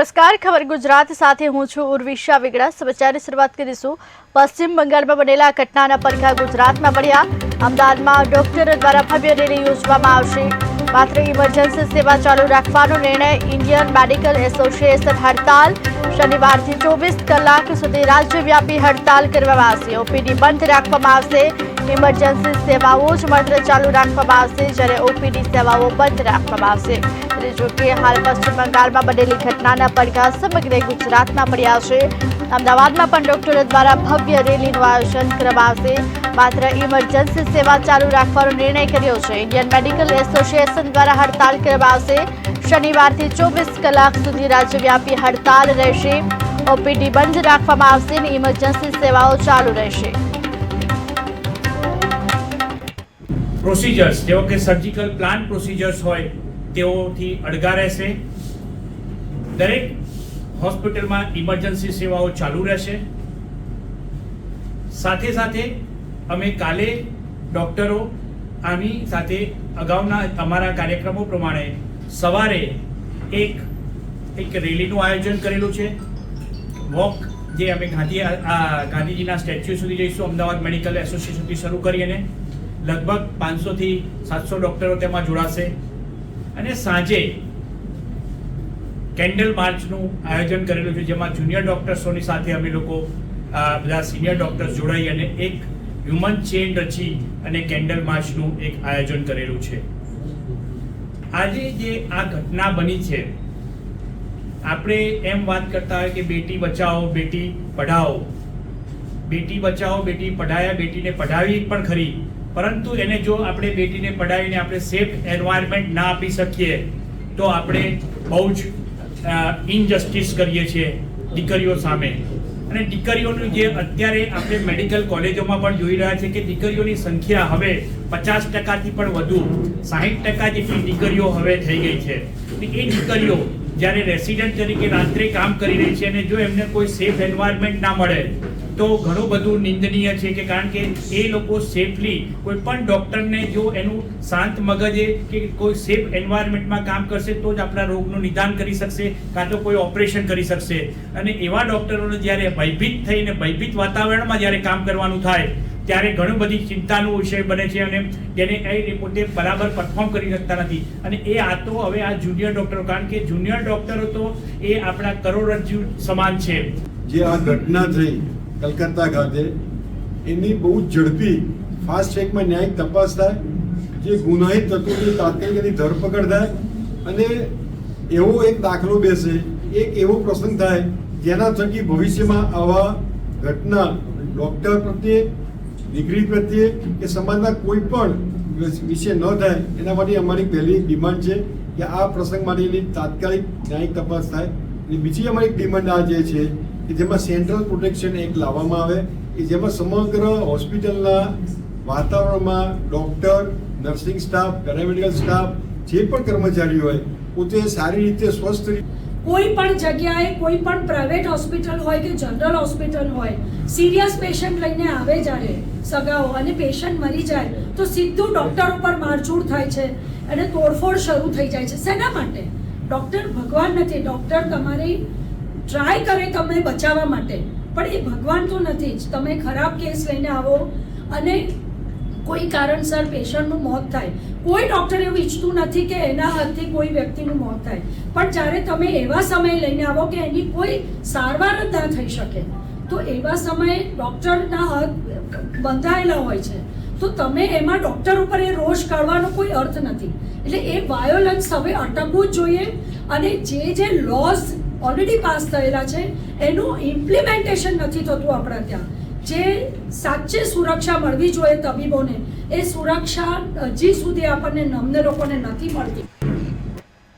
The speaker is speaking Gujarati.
નમસ્કાર, ખબર ગુજરાત સાથે હું છું ઉર્વિશા વેગડા. સમાચારની શરૂઆત કરીશું પશ્ચિમ બંગાળમાં બનેલા ઘટનાના પડઘા ગુજરાતમાં પડ્યા. અમદાવાદમાં ડોક્ટરો દ્વારા ભવ્ય રેલી યોજવામાં આવશે. માત્ર ઇમરજન્સી સેવા ચાલુ રાખવાનો નિર્ણય ઇન્ડિયન મેડિકલ એસોસિએશન હડતાલ. શનિવારથી ચોવીસ કલાક સુધી રાજ્યવ્યાપી હડતાલ કરવામાં આવશે. ઓપીડી બંધ રાખવામાં આવશે. ઇમરજન્સી સેવાઓ જ માત્ર ચાલુ રાખવામાં આવશે, જ્યારે ઓપીડી સેવાઓ બંધ રાખવામાં આવશે. ત્યારે જો હાલ પશ્ચિમ બંગાળમાં બનેલી ઘટનાના પડઘા સમગ્ર ગુજરાતમાં પડ્યા છે. અમદાવાદમાં પણ ડોક્ટરો દ્વારા ભવ્ય રેલીનું આયોજન કરવામાં માત્ર ઇમરજન્સી સેવા ચાલુ રાખવાનો નિર્ણય કર્યો છે. ઇન્ડિયન મેડિકલ એસોસિએશન દ્વારા હડતાલ કરવામાં આવશે શનિવારથી ચોવીસ કલાક સુધી રાજ્યવ્યાપી હડતાલ રહેશે. ઓપીડી બંધ રાખવામાં આવશે અને ઇમરજન્સી સેવાઓ ચાલુ રહેશે. પ્રોસિજર્સ જેવો કે સર્જિકલ પ્લાન પ્રોસિજર્સ હોય તેઓથી અડગા રહેશે. દરેક હોસ્પિટલમાં ઇમરજન્સી સેવાઓ ચાલુ રહેશે. સાથે સાથે અમે કાલે ડૉક્ટરો આની સાથે અગાઉના અમારા કાર્યક્રમો પ્રમાણે સવારે એક એક રેલીનું આયોજન કરેલું છે. વોક જે અમે ગાંધી ગાંધીજીના સ્ટેચ્યુ સુધી જઈશું, અમદાવાદ મેડિકલ એસોસિએશનથી શરૂ કરી અને લગભગ પાંચસોથી સાતસો ડૉક્ટરો તેમાં જોડાશે. અને સાંજે કેન્ડલ માર્ચનું આયોજન કરેલું છે, જેમાં જુનિયર ડૉક્ટર્સોની સાથે અમે લોકો બધા સિનિયર ડૉક્ટર્સ જોડાઈ અને એક હ્યુમન ચેન રચી અને કેન્ડલ માર્ચનું એક આયોજન કરેલું છે. આજે જે આ ઘટના બની છે, આપણે એમ વાત કરતા હોય કે બેટી બચાવો, બેટી પઢાઓ. બેટી બચાવો, બેટી પઢાયા, બેટીને પઢાવી પણ ખરી પરંતુ એને જો આપણે બેટીને પઢાવીને આપણે સેફ એન્વાયરમેન્ટ ના આપી શકીએ, તો આપણે બહુ જ ઇનજસ્ટિસ કરીએ છીએ દીકરીઓ સામે. અને દીકરીઓનું જે અત્યારે આપણે મેડિકલ કોલેજોમાં પણ જોઈ રહ્યા છે કે દીકરીઓની સંખ્યા હવે પચાસ ટકાથી પણ વધુ, સાહીઠ ટકા જેટલી દીકરીઓ હવે થઈ ગઈ છે. એ દીકરીઓ જ્યારે રેસિડન્ટ તરીકે રાત્રે કામ કરી રહી છે અને જો એમને કોઈ સેફ એન્વાયરમેન્ટ ના મળે, તો ઘણું બધું નિંદનીય છે કે કારણ કે એ લોકો સેફલી કોઈ પણ ડૉક્ટરને જો એનું શાંત મગજે કે કોઈ સેફ એન્વાયરમેન્ટમાં કામ કરશે, તો જ આપણા રોગનું નિદાન કરી શકશે, કાં તો કોઈ ઓપરેશન કરી શકશે. અને એવા ડૉક્ટરોને જ્યારે ભયભીત થઈને ભયભીત વાતાવરણમાં જ્યારે કામ કરવાનું થાય ત્યારે ઘણું બધી ચિંતાનો વિષય બને છે અને જેને એ પોતે બરાબર પરફોર્મ કરી શકતા નથી. અને એ આ તો હવે આ જુનિયર ડૉક્ટરો કારણ કે જુનિયર ડૉક્ટરો તો એ આપણા કરોડરજ્જુ સમાન છે. જે આ ઘટના થઈ કલકત્તા ખાતે, એની બહુ ઝડપી ફાસ્ટ ટ્રેકમાં ન્યાયિક તપાસ થાય, જે ગુનાહિત તત્વોની તાત્કાલિક એની ધરપકડ થાય, અને એવો એક દાખલો બેસે, એક એવો પ્રસંગ થાય, જેના થકી ભવિષ્યમાં આવા ઘટના ડૉક્ટર પ્રત્યે દીકરી પ્રત્યે કે સમાજના કોઈ પણ વિશે ન થાય, એના માટે અમારી પહેલી ડિમાન્ડ છે કે આ પ્રસંગ માટેની તાત્કાલિક ન્યાયિક તપાસ થાય. અને બીજી અમારી એક ડિમાન્ડ આ જે છે કે જેમાં સેન્ટ્રલ પ્રોટેક્શન એક્ટ લાવવામાં આવે, કે જેમાં સમગ્ર હોસ્પિટલના વાતાવરણમાં doctor, nursing staff, paramedical staff, જે પણ કર્મચારીઓ હોય, પોતે સારી રીતે સ્વસ્થ રીતે કોઈ પણ જગ્યાએ કોઈ પણ પ્રાઇવેટ હોસ્પિટલ હોય કે જનરલ હોસ્પિટલ હોય સિરિયસ પેશન્ટ લઈને આવે જ્યારે, સગાઓ અને પેશન્ટ મરી જાય, તો સીધું ડૉક્ટર ઉપર મારઝૂડ થાય છે અને તોડફોડ શરૂ થઈ જાય છે. શેના માટે? ડૉક્ટર ભગવાન નથી. ડૉક્ટર તમારી ટ્રાય કરે તમને બચાવવા માટે. પણ એ ભગવાન તો નથી જ. તમે ખરાબ કેસ લઈને આવો અને કોઈ કારણસર પેશન્ટનું મોત થાય. કોઈ ડૉક્ટર એવું ઈચ્છતું નથી કે એના હાથથી કોઈ વ્યક્તિનું મોત થાય. પણ જ્યારે તમે એવા સમયે લઈને આવો કે એની કોઈ સારવાર જ ના થઈ શકે, તો એવા સમયે ડૉક્ટરના હાથ બંધાયેલા હોય છે. તો તમે એમાં ડૉક્ટર ઉપર એ રોષ કાઢવાનો કોઈ અર્થ નથી. એટલે એ વાયોલન્સ હવે અટકવું જ જોઈએ અને જે જે લોસ ઓલરેડી પાસ થયેલા છે, એનું ઇમ્પ્લિમેન્ટેશન નથી થતું આપણા ત્યાં. જે સાચે સુરક્ષા મળવી જોઈએ તબીબોને, એ સુરક્ષા હજી સુધી આપણને નમને લોકોને નથી મળતી.